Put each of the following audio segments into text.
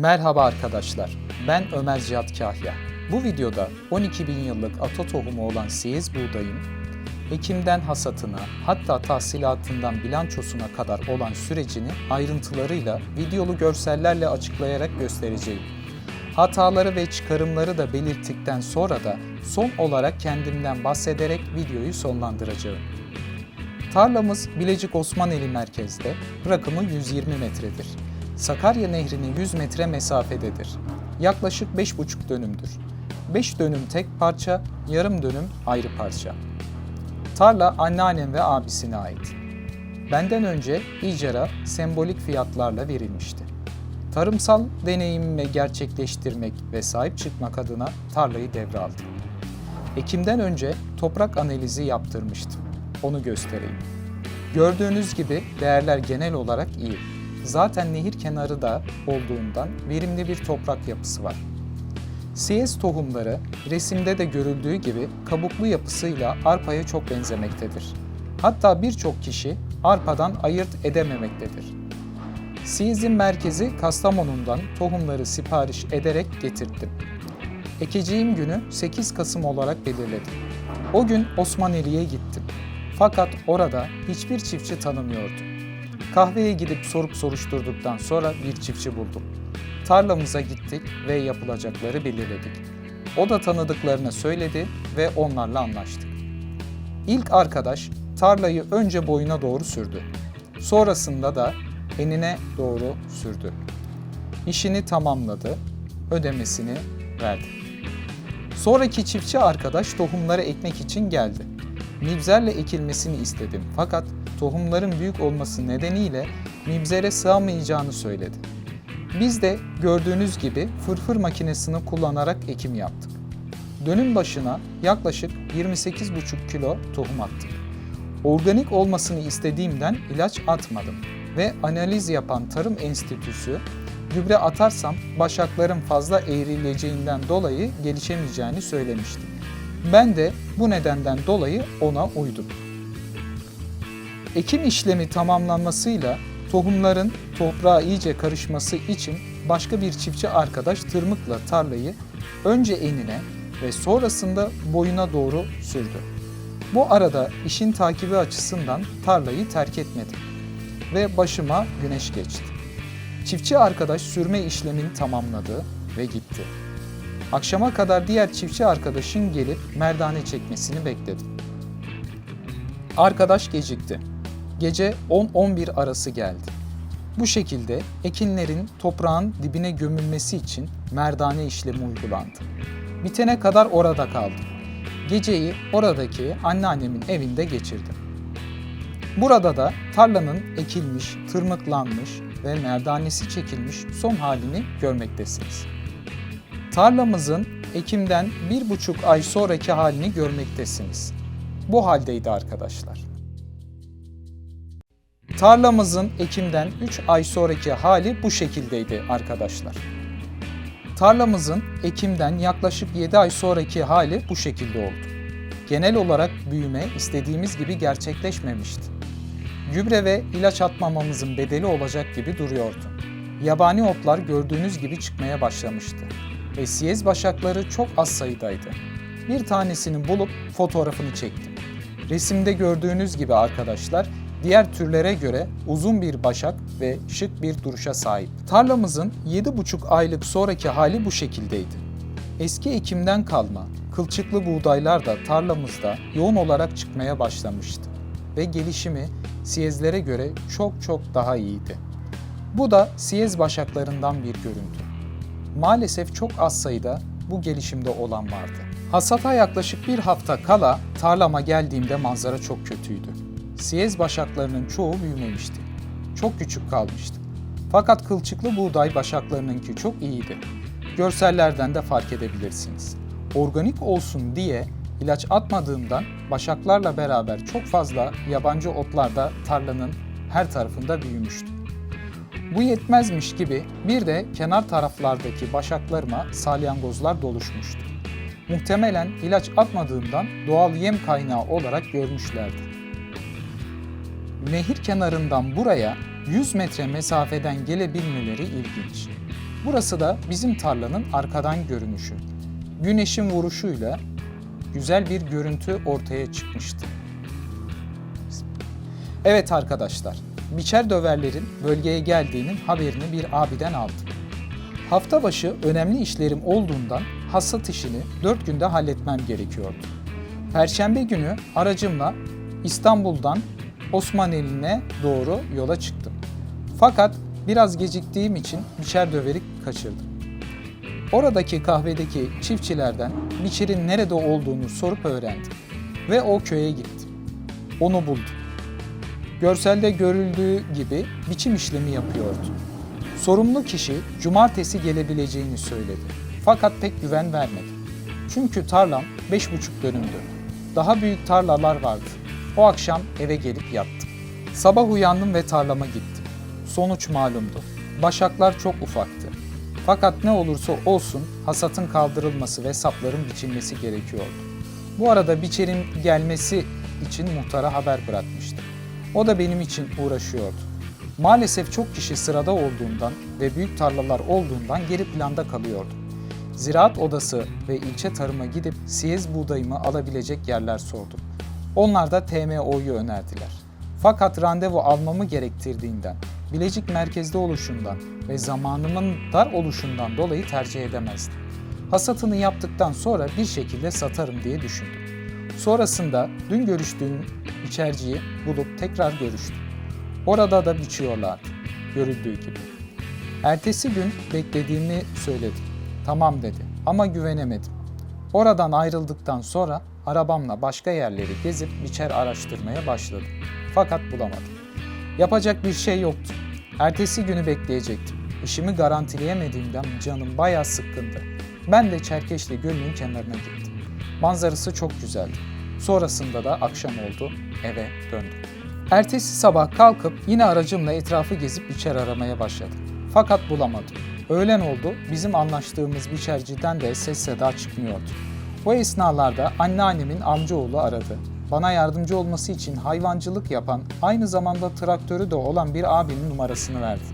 Merhaba arkadaşlar, ben Ömer Cihat Kahya. Bu videoda 12 bin yıllık ata tohumu olan siyez buğdayın, ekimden hasatına hatta tahsilatından bilançosuna kadar olan sürecini ayrıntılarıyla videolu görsellerle açıklayarak göstereceğim. Hataları ve çıkarımları da belirttikten sonra da son olarak kendimden bahsederek videoyu sonlandıracağım. Tarlamız Bilecik Osmaneli merkezde, rakımı 120 metredir. Sakarya Nehri'ne 100 metre mesafededir. Yaklaşık 5,5 dönümdür. 5 dönüm tek parça, yarım dönüm ayrı parça. Tarla anneannem ve abisine ait. Benden önce icara sembolik fiyatlarla verilmişti. Tarımsal deneyimimi gerçekleştirmek ve sahip çıkmak adına tarlayı devraldım. Ekimden önce toprak analizi yaptırmıştım. Onu göstereyim. Gördüğünüz gibi değerler genel olarak iyi. Zaten nehir kenarı da olduğundan verimli bir toprak yapısı var. Siyez tohumları resimde de görüldüğü gibi kabuklu yapısıyla arpaya çok benzemektedir. Hatta birçok kişi arpadan ayırt edememektedir. Siyez'in merkezi Kastamonu'ndan tohumları sipariş ederek getirttim. Ekeceğim günü 8 Kasım olarak belirledim. O gün Osmaneli'ye gittim. Fakat orada hiçbir çiftçi tanımıyordum. Kahveye gidip sorup soruşturduktan sonra bir çiftçi buldum. Tarlamıza gittik ve yapılacakları belirledik. O da tanıdıklarını söyledi ve onlarla anlaştık. İlk arkadaş tarlayı önce boyuna doğru sürdü. Sonrasında da enine doğru sürdü. İşini tamamladı, ödemesini verdi. Sonraki çiftçi arkadaş tohumları ekmek için geldi. Mibzerle ekilmesini istedim fakat tohumların büyük olması nedeniyle mibzere sığamayacağını söyledi. Biz de gördüğünüz gibi fırfır makinesini kullanarak ekim yaptık. Dönüm başına yaklaşık 28,5 kilo tohum attık. Organik olmasını istediğimden ilaç atmadım ve analiz yapan Tarım Enstitüsü gübre atarsam başakların fazla eğrileceğinden dolayı gelişemeyeceğini söylemişti. Ben de bu nedenden dolayı ona uydum. Ekim işlemi tamamlanmasıyla tohumların toprağa iyice karışması için başka bir çiftçi arkadaş tırmıkla tarlayı önce enine ve sonrasında boyuna doğru sürdü. Bu arada işin takibi açısından tarlayı terk etmedim ve başıma güneş geçti. Çiftçi arkadaş sürme işlemini tamamladı ve gitti. Akşama kadar diğer çiftçi arkadaşın gelip merdane çekmesini bekledim. Arkadaş gecikti. Gece 10-11 arası geldi. Bu şekilde ekinlerin toprağın dibine gömülmesi için merdane işlemi uygulandı. Bitene kadar orada kaldım. Geceyi oradaki anneannemin evinde geçirdim. Burada da tarlanın ekilmiş, tırmıklanmış ve merdanesi çekilmiş son halini görmektesiniz. Tarlamızın ekimden bir buçuk ay sonraki halini görmektesiniz. Bu haldeydi arkadaşlar. Tarlamızın ekimden 3 ay sonraki hali bu şekildeydi arkadaşlar. Tarlamızın ekimden yaklaşık 7 ay sonraki hali bu şekilde oldu. Genel olarak büyüme istediğimiz gibi gerçekleşmemişti. Gübre ve ilaç atmamamızın bedeli olacak gibi duruyordu. Yabani otlar gördüğünüz gibi çıkmaya başlamıştı. Ve siyez başakları çok az sayıdaydı. Bir tanesini bulup fotoğrafını çektim. Resimde gördüğünüz gibi arkadaşlar diğer türlere göre uzun bir başak ve şık bir duruşa sahip. Tarlamızın 7,5 aylık sonraki hali bu şekildeydi. Eski ekimden kalma kılçıklı buğdaylar da tarlamızda yoğun olarak çıkmaya başlamıştı ve gelişimi siyezlere göre çok çok daha iyiydi. Bu da siyez başaklarından bir görüntü. Maalesef çok az sayıda bu gelişimde olan vardı. Hasata yaklaşık bir hafta kala tarlama geldiğimde manzara çok kötüydü. Siyez başaklarının çoğu büyümemişti. Çok küçük kalmıştı. Fakat kılçıklı buğday başaklarınınki çok iyiydi. Görsellerden de fark edebilirsiniz. Organik olsun diye ilaç atmadığımdan başaklarla beraber çok fazla yabancı otlar da tarlanın her tarafında büyümüştü. Bu yetmezmiş gibi bir de kenar taraflardaki başaklarıma salyangozlar doluşmuştu. Muhtemelen ilaç atmadığımdan doğal yem kaynağı olarak görmüşlerdi. Nehir kenarından buraya 100 metre mesafeden gelebilmeleri ilginç. Burası da bizim tarlanın arkadan görünüşü. Güneşin vuruşuyla güzel bir görüntü ortaya çıkmıştı. Evet arkadaşlar, biçer döverlerin bölgeye geldiğinin haberini bir abiden aldım. Hafta başı önemli işlerim olduğundan hasat işini 4 günde halletmem gerekiyordu. Perşembe günü aracımla İstanbul'dan Osmaneli'ne doğru yola çıktım. Fakat biraz geciktiğim için biçer döveri kaçırdım. Oradaki kahvedeki çiftçilerden biçerin nerede olduğunu sorup öğrendim ve o köye gittim. Onu buldum. Görselde görüldüğü gibi biçim işlemi yapıyordu. Sorumlu kişi cumartesi gelebileceğini söyledi. Fakat pek güven vermedi. Çünkü tarlam 5,5 dönümdü. Daha büyük tarlalar vardı. O akşam eve gelip yattım. Sabah uyandım ve tarlama gittim. Sonuç malumdu. Başaklar çok ufaktı. Fakat ne olursa olsun hasatın kaldırılması ve sapların biçilmesi gerekiyordu. Bu arada biçerin gelmesi için muhtara haber bırakmıştım. O da benim için uğraşıyordu. Maalesef çok kişi sırada olduğundan ve büyük tarlalar olduğundan geri planda kalıyordu. Ziraat odası ve ilçe tarıma gidip siyez buğdayımı alabilecek yerler sordum. Onlar da TMO'yu önerdiler. Fakat randevu almamı gerektirdiğinden, Bilecik merkezde oluşundan ve zamanımın dar oluşundan dolayı tercih edemezdim. Hasatını yaptıktan sonra bir şekilde satarım diye düşündüm. Sonrasında dün görüştüğüm içerciyi bulup tekrar görüştüm. Orada da biçiyorlardı, görüldüğü gibi. Ertesi gün beklediğimi söyledim. Tamam dedi ama güvenemedim. Oradan ayrıldıktan sonra arabamla başka yerleri gezip biçer araştırmaya başladım. Fakat bulamadım. Yapacak bir şey yoktu. Ertesi günü bekleyecektim. İşimi garantileyemediğimden canım bayağı sıkkındı. Ben de Çerkeşli Gölü'nün kenarına gittim. Manzarası çok güzeldi. Sonrasında da akşam oldu, eve döndüm. Ertesi sabah kalkıp yine aracımla etrafı gezip biçer aramaya başladım. Fakat bulamadım. Öğlen oldu, bizim anlaştığımız biçerciden de ses seda çıkmıyordu. Bu esnalarda anneannemin amcaoğlu aradı. Bana yardımcı olması için hayvancılık yapan, aynı zamanda traktörü de olan bir abinin numarasını verdi.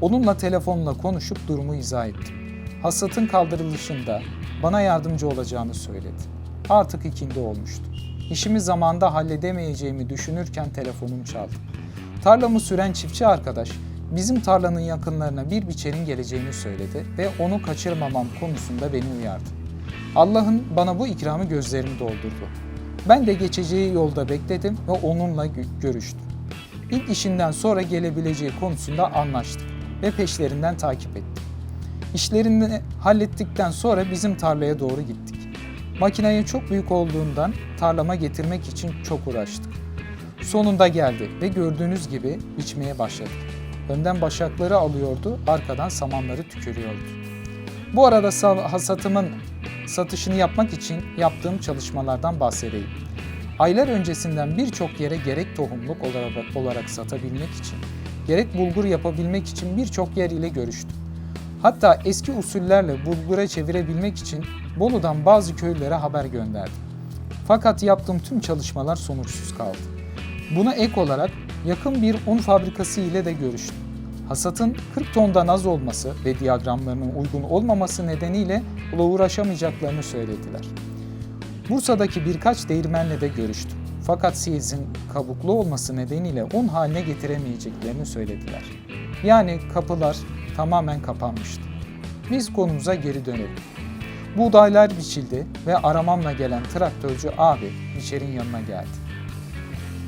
Onunla telefonla konuşup durumu izah ettim. Hasatın kaldırılışında bana yardımcı olacağını söyledi. Artık ikindi olmuştu. İşimi zamanda halledemeyeceğimi düşünürken telefonum çaldı. Tarlamı süren çiftçi arkadaş bizim tarlanın yakınlarına bir biçerin geleceğini söyledi ve onu kaçırmamam konusunda beni uyardı. Allah'ın bana bu ikramı gözlerimi doldurdu. Ben de geçeceği yolda bekledim ve onunla gö- görüştüm. İlk işinden sonra gelebileceği konusunda anlaştık ve peşlerinden takip ettim. İşlerini hallettikten sonra bizim tarlaya doğru gittik. Makineyi çok büyük olduğundan tarlama getirmek için çok uğraştık. Sonunda geldi ve gördüğünüz gibi biçmeye başladık. Önden başakları alıyordu, arkadan samanları tükürüyordu. Bu arada sa- hasatımın satışını yapmak için yaptığım çalışmalardan bahsedeyim. Aylar öncesinden birçok yere gerek tohumluk olarak, olarak satabilmek için, gerek bulgur yapabilmek için birçok yer ile görüştüm. Hatta eski usullerle bulgura çevirebilmek için Bolu'dan bazı köylere haber gönderdim. Fakat yaptığım tüm çalışmalar sonuçsuz kaldı. Buna ek olarak yakın bir un fabrikası ile de görüştüm. Hasatın 40 tondan az olması ve diyagramlarının uygun olmaması nedeniyle buna uğraşamayacaklarını söylediler. Bursa'daki birkaç değirmenle de görüştüm. Fakat siyezin kabuklu olması nedeniyle un haline getiremeyeceklerini söylediler. Yani kapılar tamamen kapanmıştı. Biz konumuza geri dönelim. Buğdaylar biçildi ve aramamla gelen traktörcü abi biçerin yanına geldi.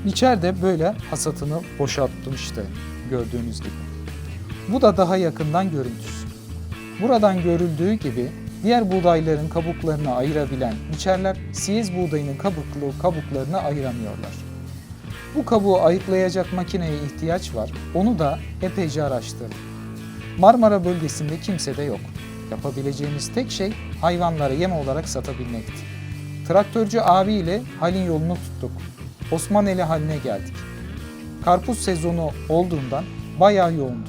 Biçer de böyle hasatını boşaltmıştı gördüğünüz gibi. Bu da daha yakından görüntüsü. Buradan görüldüğü gibi diğer buğdayların kabuklarını ayırabilen biçerler siyez buğdayının kabuklu kabuklarını ayıramıyorlar. Bu kabuğu ayıklayacak makineye ihtiyaç var. Onu da epeyce araştırdım. Marmara bölgesinde kimse de yok. Yapabileceğimiz tek şey hayvanlara yem olarak satabilmekti. Traktörcü abi ile halin yolunu tuttuk. Osmaneli haline geldik. Karpuz sezonu olduğundan bayağı yoğundu.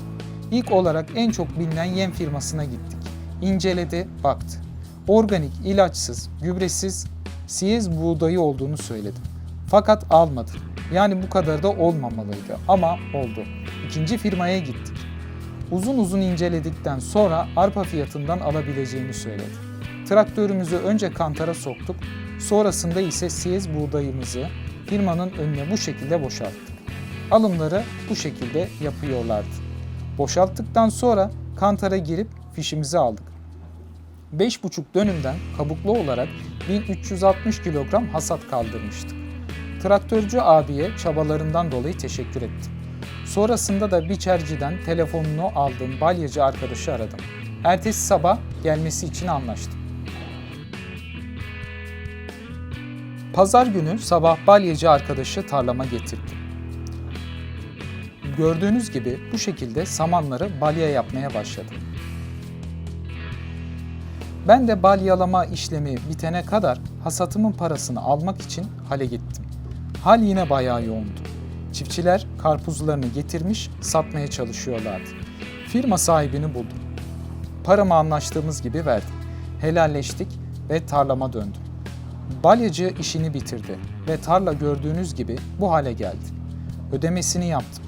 İlk olarak en çok bilinen yem firmasına gittik. İnceledi, baktı. Organik, ilaçsız, gübresiz, siyez buğdayı olduğunu söyledim. Fakat almadı. Yani bu kadar da olmamalıydı ama oldu. İkinci firmaya gittik. Uzun uzun inceledikten sonra arpa fiyatından alabileceğini söyledi. Traktörümüzü önce kantara soktuk, sonrasında ise siyez buğdayımızı firmanın önüne bu şekilde boşalttık. Alımları bu şekilde yapıyorlardı. Boşalttıktan sonra kantara girip fişimizi aldık. 5,5 dönümden kabuklu olarak 1360 kilogram hasat kaldırmıştık. Traktörcü abiye çabalarından dolayı teşekkür ettim. Sonrasında da biçerciden telefonunu aldığım balyacı arkadaşı aradım. Ertesi sabah gelmesi için anlaştım. Pazar günü sabah balyacı arkadaşı tarlama getirdi. Gördüğünüz gibi bu şekilde samanları balya yapmaya başladım. Ben de balyalama işlemi bitene kadar hasatımın parasını almak için hale gittim. Hal yine bayağı yoğundu. Çiftçiler karpuzlarını getirmiş satmaya çalışıyorlardı. Firma sahibini buldum. Paramı anlaştığımız gibi verdim. Helalleştik ve tarlama döndüm. Balyacı işini bitirdi ve tarla gördüğünüz gibi bu hale geldi. Ödemesini yaptım.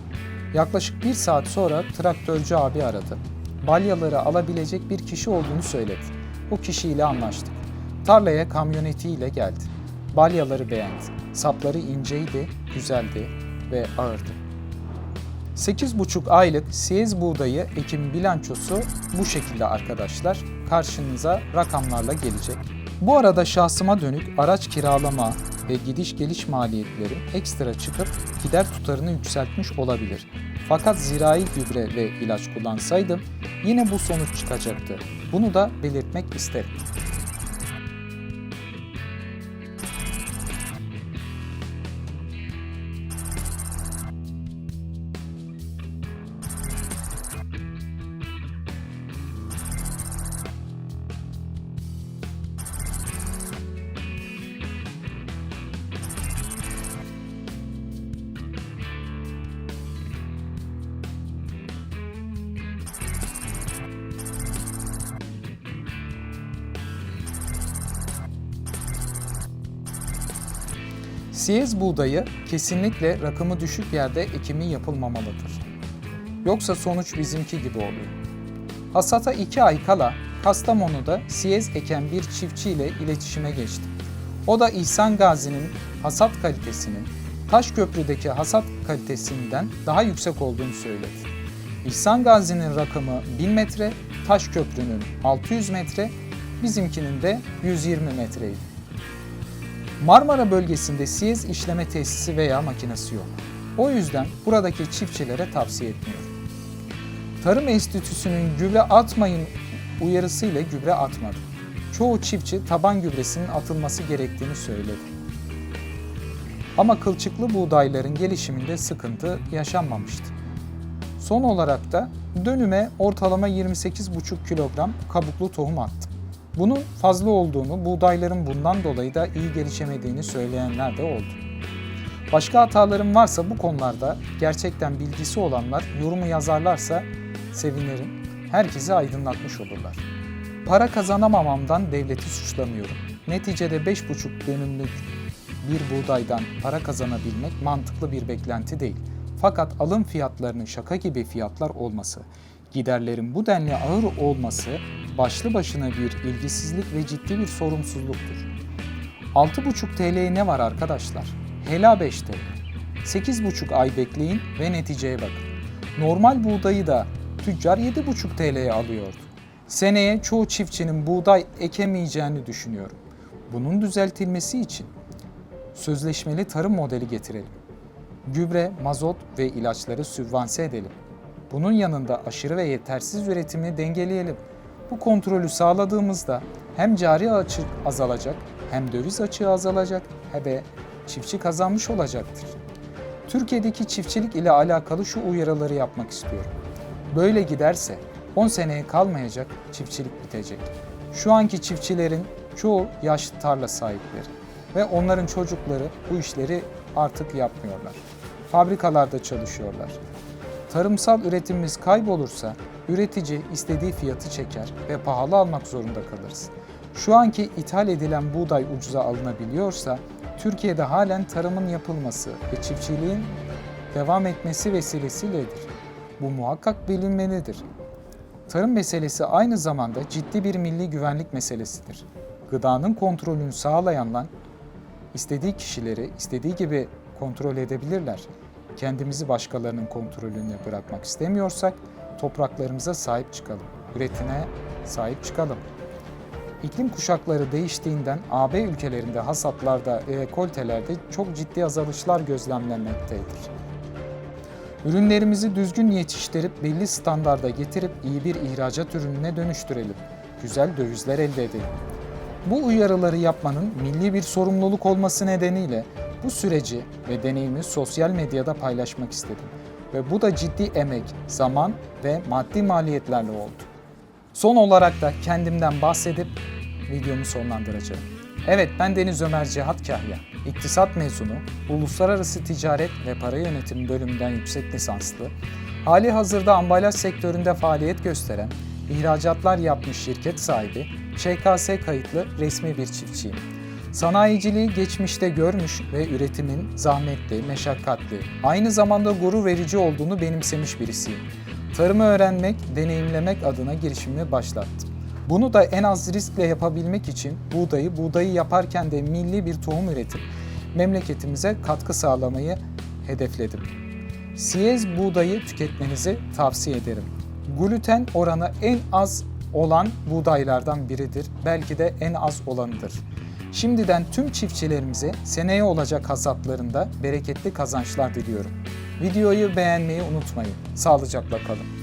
Yaklaşık bir saat sonra traktörcü abi aradı. Balyaları alabilecek bir kişi olduğunu söyledi. O kişiyle anlaştık. Tarlaya kamyonetiyle geldi. Balyaları beğendi. Sapları inceydi, güzeldi ve ağırdı. 8,5 aylık siyez buğdayı ekim bilançosu bu şekilde arkadaşlar. Karşınıza rakamlarla gelecek. Bu arada şahsıma dönük araç kiralama ve gidiş geliş maliyetleri ekstra çıkıp gider tutarını yükseltmiş olabilir. Fakat zirai gübre ve ilaç kullansaydım yine bu sonuç çıkacaktı. Bunu da belirtmek isterim. Siyez buğdayı kesinlikle rakımı düşük yerde ekimi yapılmamalıdır. Yoksa sonuç bizimki gibi oluyor. Hasata 2 ay kala Kastamonu'da siyez eken bir çiftçiyle iletişime geçtim. O da İhsan Gazi'nin hasat kalitesinin Taşköprü'deki hasat kalitesinden daha yüksek olduğunu söyledi. İhsan Gazi'nin rakamı 1000 metre, Taşköprü'nün 600 metre, bizimkinin de 120 metreydi. Marmara bölgesinde siyez işleme tesisi veya makinesi yok. O yüzden buradaki çiftçilere tavsiye etmiyorum. Tarım Enstitüsü'nün gübre atmayın uyarısıyla gübre atmadı. Çoğu çiftçi taban gübresinin atılması gerektiğini söyledi. Ama kılçıklı buğdayların gelişiminde sıkıntı yaşanmamıştı. Son olarak da dönüme ortalama 28,5 kilogram kabuklu tohum attım. Bunun fazla olduğunu, buğdayların bundan dolayı da iyi gelişemediğini söyleyenler de oldu. Başka hatalarım varsa bu konularda gerçekten bilgisi olanlar yorumu yazarlarsa sevinirim. Herkesi aydınlatmış olurlar. Para kazanamamamdan devleti suçlamıyorum. Neticede 5,5 dönümlük bir buğdaydan para kazanabilmek mantıklı bir beklenti değil. Fakat alım fiyatlarının şaka gibi fiyatlar olması, giderlerin bu denli ağır olması başlı başına bir ilgisizlik ve ciddi bir sorumsuzluktur. 6,5 TL'ye ne var arkadaşlar? Hela 5 TL. 8,5 ay bekleyin ve neticeye bakın. Normal buğdayı da tüccar 7,5 TL'ye alıyordu. Seneye çoğu çiftçinin buğday ekemeyeceğini düşünüyorum. Bunun düzeltilmesi için sözleşmeli tarım modeli getirelim. Gübre, mazot ve ilaçları sübvanse edelim. Bunun yanında aşırı ve yetersiz üretimi dengeleyelim. Bu kontrolü sağladığımızda hem cari açık azalacak, hem döviz açığı azalacak, hem de çiftçi kazanmış olacaktır. Türkiye'deki çiftçilik ile alakalı şu uyarıları yapmak istiyorum. Böyle giderse 10 seneye kalmayacak, çiftçilik bitecek. Şu anki çiftçilerin çoğu yaşlı tarla sahipleri ve onların çocukları bu işleri artık yapmıyorlar. Fabrikalarda çalışıyorlar. Tarımsal üretimimiz kaybolursa üretici istediği fiyatı çeker ve pahalı almak zorunda kalırız. Şu anki ithal edilen buğday ucuza alınabiliyorsa Türkiye'de halen tarımın yapılması ve çiftçiliğin devam etmesi vesilesiyledir. Bu muhakkak bilinmelidir. Tarım meselesi aynı zamanda ciddi bir milli güvenlik meselesidir. Gıdanın kontrolünü sağlayanlar istediği kişileri istediği gibi kontrol edebilirler. Kendimizi başkalarının kontrolüne bırakmak istemiyorsak topraklarımıza sahip çıkalım. Üretime sahip çıkalım. İklim kuşakları değiştiğinden AB ülkelerinde hasatlarda rekoltelerde çok ciddi azalışlar gözlemlenmektedir. Ürünlerimizi düzgün yetiştirip belli standarda getirip iyi bir ihracat ürününe dönüştürelim. Güzel dövizler elde edelim. Bu uyarıları yapmanın milli bir sorumluluk olması nedeniyle bu süreci ve deneyimi sosyal medyada paylaşmak istedim. Ve bu da ciddi emek, zaman ve maddi maliyetlerle oldu. Son olarak da kendimden bahsedip videomu sonlandıracağım. Evet ben Deniz Ömer Cihat Kahya. İktisat mezunu, Uluslararası Ticaret ve Para Yönetimi bölümünden yüksek lisanslı, hali hazırda ambalaj sektöründe faaliyet gösteren, ihracatlar yapmış şirket sahibi, ŞKS kayıtlı resmi bir çiftçiyim. Sanayiciliği geçmişte görmüş ve üretimin zahmetli, meşakkatli, aynı zamanda gurur verici olduğunu benimsemiş birisiyim. Tarımı öğrenmek, deneyimlemek adına girişimimi başlattım. Bunu da en az riskle yapabilmek için buğdayı, buğdayı yaparken de milli bir tohum üretip memleketimize katkı sağlamayı hedefledim. Siyez buğdayı tüketmenizi tavsiye ederim. Gluten oranı en az olan buğdaylardan biridir. Belki de en az olanıdır. Şimdiden tüm çiftçilerimize seneye olacak hasatlarında bereketli kazançlar diliyorum. Videoyu beğenmeyi unutmayın. Sağlıcakla kalın.